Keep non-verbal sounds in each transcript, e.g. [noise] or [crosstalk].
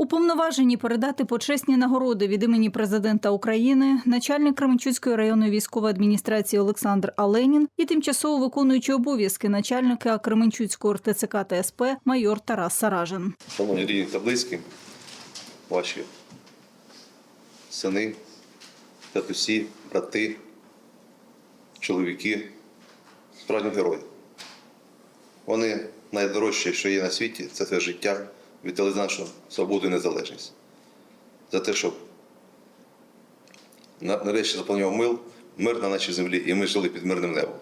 Уповноважені передати почесні нагороди від імені президента України, начальник Кременчуцької районної військової адміністрації Олександр Аленін і тимчасово виконуючий обов'язки начальника Кременчуцького РТЦК та СП майор Тарас Саражин. Шановні рідні та близькі, ваші сини, татусі, брати, чоловіки, справжні герої. Вони найдорожчі, що є на світі, це це життя, віддали за нашу свободу і незалежність. За те, щоб нарешті заповнював мил, мир на нашій землі, і ми жили під мирним небом.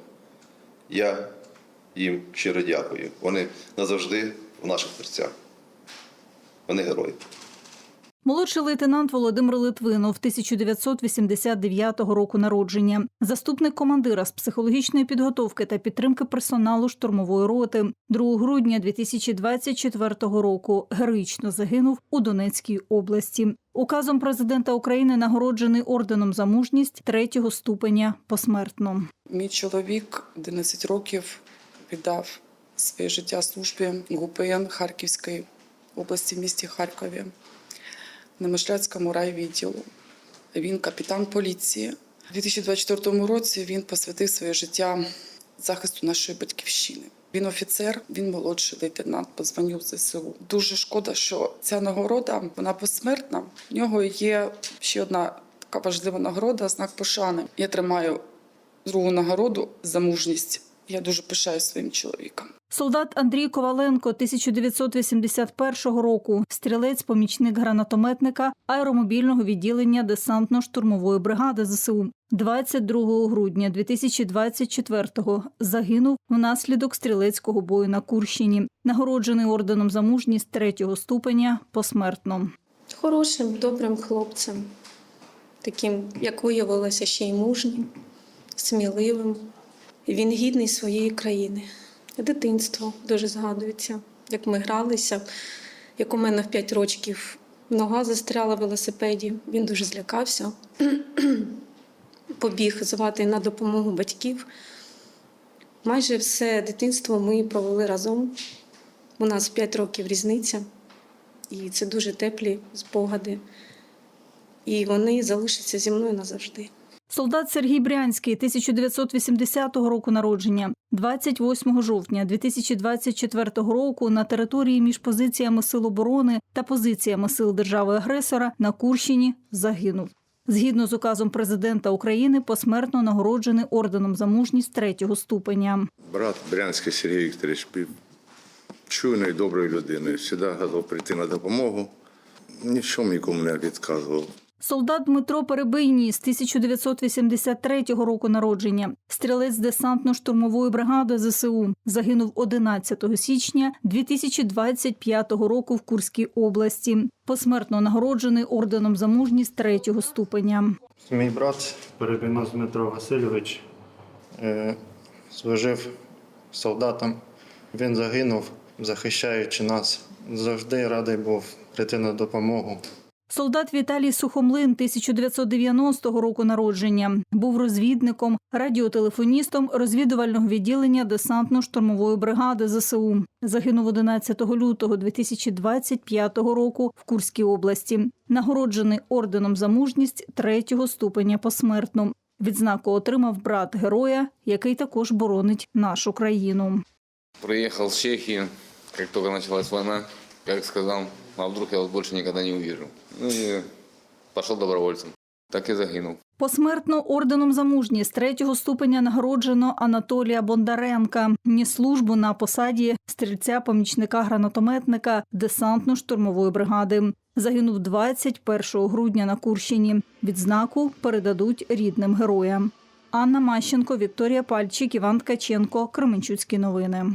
Я їм щиро дякую. Вони назавжди в наших серцях. Вони герої. Молодший лейтенант Володимир Литвинов 1989 року народження, заступник командира з психологічної підготовки та підтримки персоналу штурмової роти. 2 грудня 2024 року героїчно загинув у Донецькій області. Указом президента України нагороджений орденом за мужність третього ступеня посмертно. Мій чоловік 11 років віддав своє життя службі ГУПН Харківської області в місті Харкові на Мишляцькому райвідділу. Він капітан поліції. У 2024 році він посвятив своє життя захисту нашої батьківщини. Він офіцер, він молодший лейтенант по званню ЗСУ. Дуже шкода, що ця нагорода вона посмертна. В нього є ще одна така важлива нагорода знак пошани. Я тримаю другу нагороду за мужність. Я дуже пишаю своїм чоловіком. Солдат Андрій Коваленко 1981 року, стрілець, помічник гранатометника аеромобільного відділення десантно-штурмової бригади ЗСУ. 22 грудня 2024-го загинув внаслідок стрілецького бою на Курщині, нагороджений орденом за мужність третього ступеня посмертно. Хорошим, добрим хлопцем, таким, як виявилося, ще й мужнім, сміливим. Він гідний своєї країни. Дитинство дуже згадується, як ми гралися, як у мене в 5 років нога застряла в велосипеді. Він дуже злякався, [clears throat] побіг звати на допомогу батьків. Майже все дитинство ми провели разом. У нас 5 років різниця. І це дуже теплі спогади. І вони залишаться зі мною назавжди. Солдат Сергій Брянський 1980 року народження, 28 жовтня 2024 року на території між позиціями Сил оборони та позиціями сил держави-агресора на Курщині загинув. Згідно з указом президента України, посмертно нагороджений орденом за мужність третього ступеня. Брат Брянський Сергій Вікторович був чуйною, доброю людиною, завжди готов прийти на допомогу. Ні нікому не відказував. Солдат Дмитро Перебийній з 1983 року народження, стрілець десантно-штурмової бригади ЗСУ, загинув 11 січня 2025 року в Курській області. Посмертно нагороджений орденом за мужність третього ступеня. Мій брат Перебінос Дмитро Васильович е, служив солдатом. Він загинув, захищаючи нас. Завжди радий був прийти на допомогу. Солдат Віталій Сухомлин 1990 року народження був розвідником, радіотелефоністом розвідувального відділення десантно-штурмової бригади ЗСУ. Загинув 11 лютого 2025 року в Курській області. Нагороджений орденом за мужність третього ступеня посмертно. Відзнаку отримав брат героя, який також боронить нашу країну. Приехал с Чехии, как только началась война, как сказал, а вдруг я вас больше никогда не увижу. Ну и пошел добровольцем. Так и загинул. Посмертно орденом за мужність третього ступеня нагороджено Анатолія Бондаренка. Ніс службу на посаді стрільця помічника гранатометника десантно-штурмової бригади. Загинув 21 грудня на Курщині. Відзнаку передадуть рідним героям. Анна Мащенко, Вікторія Пальчик, Іван Ткаченко, Кременчуцькі новини.